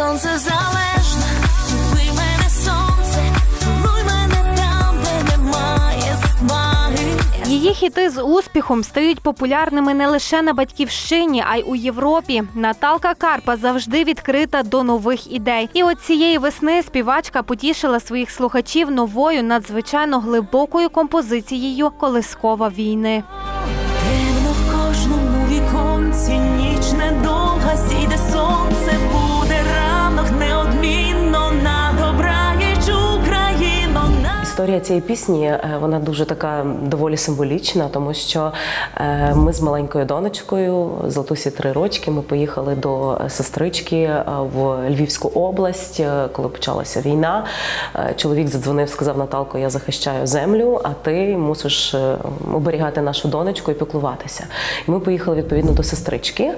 Сонце залежна, ви мене сонце, там, немає засмаги. Її хіти з успіхом стають популярними не лише на батьківщині, а й у Європі. Наталка Карпа завжди відкрита до нових ідей. І от цієї весни співачка потішила своїх слухачів новою надзвичайно глибокою композицією Колискова війни. Історія цієї пісні е, вона дуже така доволі символічна, тому що е, ми з маленькою донечкою, Златусі три рочки, ми поїхали до сестрички е, в Львівську область, коли почалася війна. Чоловік задзвонив, сказав Наталко, я захищаю землю, а ти мусиш оберігати нашу донечку і піклуватися. Ми поїхали відповідно до сестрички.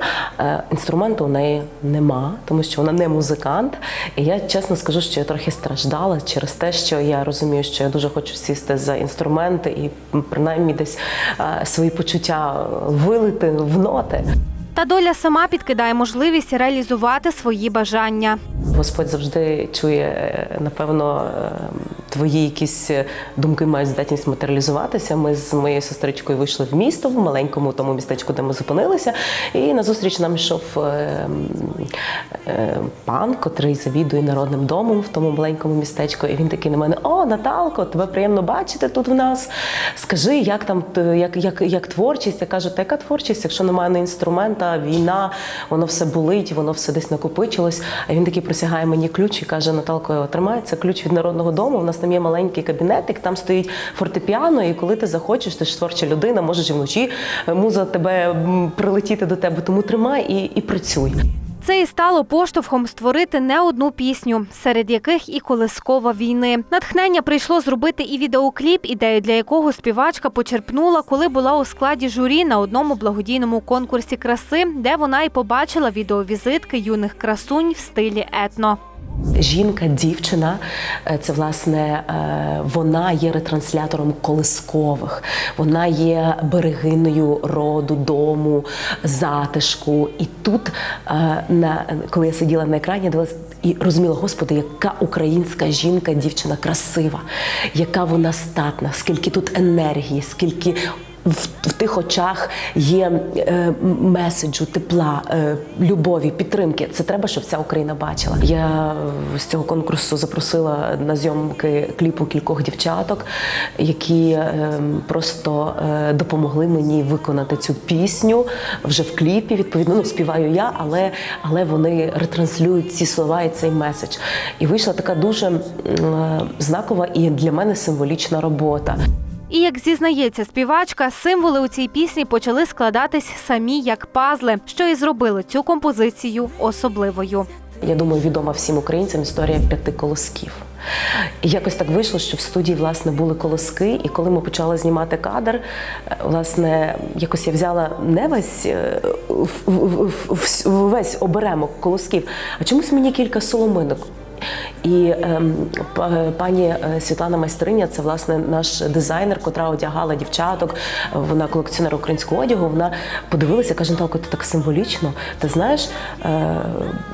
Інструменту у неї нема, тому що вона не музикант. І я чесно скажу, що я трохи страждала через те, що я розумію, що я дуже хочу сісти за інструменти і принаймні десь е, свої почуття вилити в ноти. Та доля сама підкидає можливість реалізувати свої бажання. Господь завжди чує, е, напевно, е, твої якісь е, думки мають здатність матеріалізуватися. Ми з моєю сестричкою вийшли в місто в маленькому тому містечку, де ми зупинилися, і назустріч нам йшов е, е, пан, котрий завідує народним домом в тому маленькому містечку. І він такий на мене: О, Наталко, тебе приємно бачити тут в нас. Скажи, як там як, як, як творчість? Я кажу, та яка творчість, якщо немає ні інструмента, війна, воно все болить, воно все десь накопичилось. А він такий присягає мені ключ і каже: Наталко, тримай, це ключ від народного дому. У нас там є маленький кабінетик, там стоїть фортепіано, і коли ти захочеш, ти ж творча людина, можеш і вночі е, муза тебе прилетіти до тебе. Тому тримай і, і працюй. Це і стало поштовхом створити не одну пісню, серед яких і колискова війни. Натхнення прийшло зробити і відеокліп, ідею для якого співачка почерпнула, коли була у складі журі на одному благодійному конкурсі краси, де вона і побачила відеовізитки юних красунь в стилі етно. Жінка, дівчина, е, це власне е, вона є ретранслятором колискових, вона є берегиною роду, дому, затишку. І тут, е, на коли я сиділа на екрані, дивилась і розуміла, господи, яка українська жінка, дівчина красива, яка вона статна, скільки тут енергії, скільки. В, в тих очах є е, меседжу, тепла, е, любові, підтримки. Це треба, щоб вся Україна бачила. Я з цього конкурсу запросила на зйомки кліпу кількох дівчаток, які е, просто е, допомогли мені виконати цю пісню вже в кліпі. Відповідно, ну співаю я, але, але вони ретранслюють ці слова і цей меседж. І вийшла така дуже е, знакова і для мене символічна робота. І як зізнається співачка, символи у цій пісні почали складатись самі як пазли, що і зробили цю композицію особливою. Я думаю, відома всім українцям історія п'яти колосків. Якось так вийшло, що в студії власне були колоски, і коли ми почали знімати кадр, е, власне, якось я взяла не весь, е, весь оберемок колосків, а чомусь мені кілька соломинок. І ем, пані е, Світлана Майстриня, це власне наш дизайнер, котра одягала дівчаток. Вона колекціонер українського одягу. Вона подивилася, каже: Наталко, ти так символічно. Ти знаєш, е,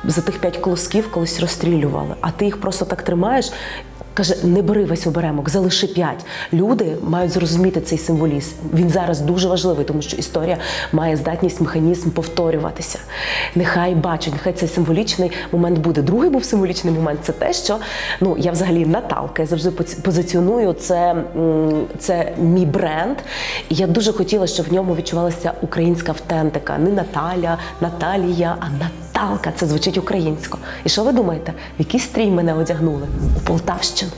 за тих п'ять колосків колись розстрілювали, а ти їх просто так тримаєш. Каже, не бери весь оберемок, залиши п'ять. Люди мають зрозуміти цей символізм. Він зараз дуже важливий, тому що історія має здатність механізм повторюватися. Нехай бачать, нехай цей символічний момент буде. Другий був символічний момент. Це те, що ну я взагалі Наталка. Я завжди позиціоную це, це мій бренд. І я дуже хотіла, щоб в ньому відчувалася українська автентика. Не Наталя, Наталія, а Наталка. Це звучить українсько. І що ви думаєте? В який стрій мене одягнули? У Полтавщину.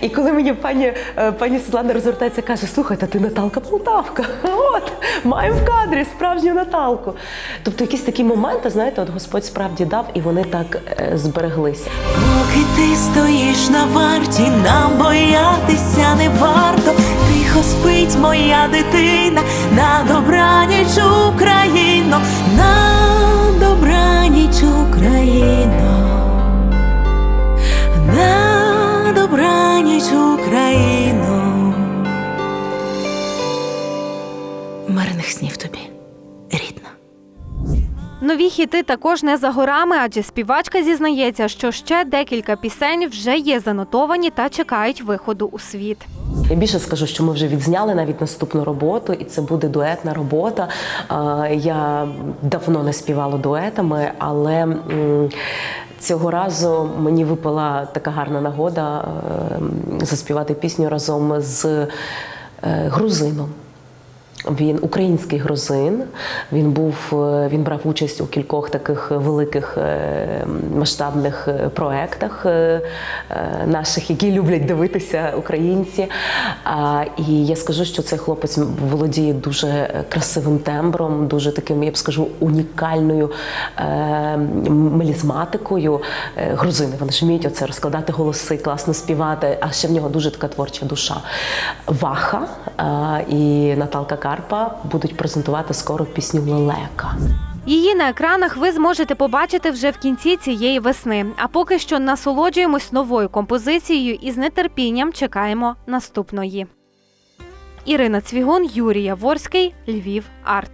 І коли мені пані, е, пані Світлана розвертається, каже: слухай, та ти Наталка Полтавка. От, маю в кадрі справжню Наталку. Тобто якісь такі моменти, знаєте, от Господь справді дав, і вони так е, збереглися. Поки ти стоїш на варті, нам боятися не варто. Тихо спить моя дитина, на добраніч Україно, на добраніч Україно, на добраніч Україно. Мирних снів тобі. Нові хіти також не за горами, адже співачка зізнається, що ще декілька пісень вже є занотовані та чекають виходу у світ. Я більше скажу, що ми вже відзняли навіть наступну роботу, і це буде дуетна робота. Я давно не співала дуетами, але цього разу мені випала така гарна нагода е, заспівати пісню разом з е, грузином. Він український грузин. Він був е, він брав участь у кількох таких великих е, масштабних е, проектах наших, які люблять дивитися українці. І я скажу, що цей хлопець володіє дуже красивим тембром, дуже таким, я б скажу, унікальною мелізматикою. Грузини вони ж вміють оце розкладати голоси, класно співати. А ще в нього дуже така творча душа. Ваха і Наталка Карпа будуть презентувати скоро пісню Лелека. Її на екранах ви зможете побачити вже в кінці цієї весни. А поки що насолоджуємось новою композицією і з нетерпінням чекаємо наступної. Ірина Цвігун, Юрій Яворський, Львів Арт.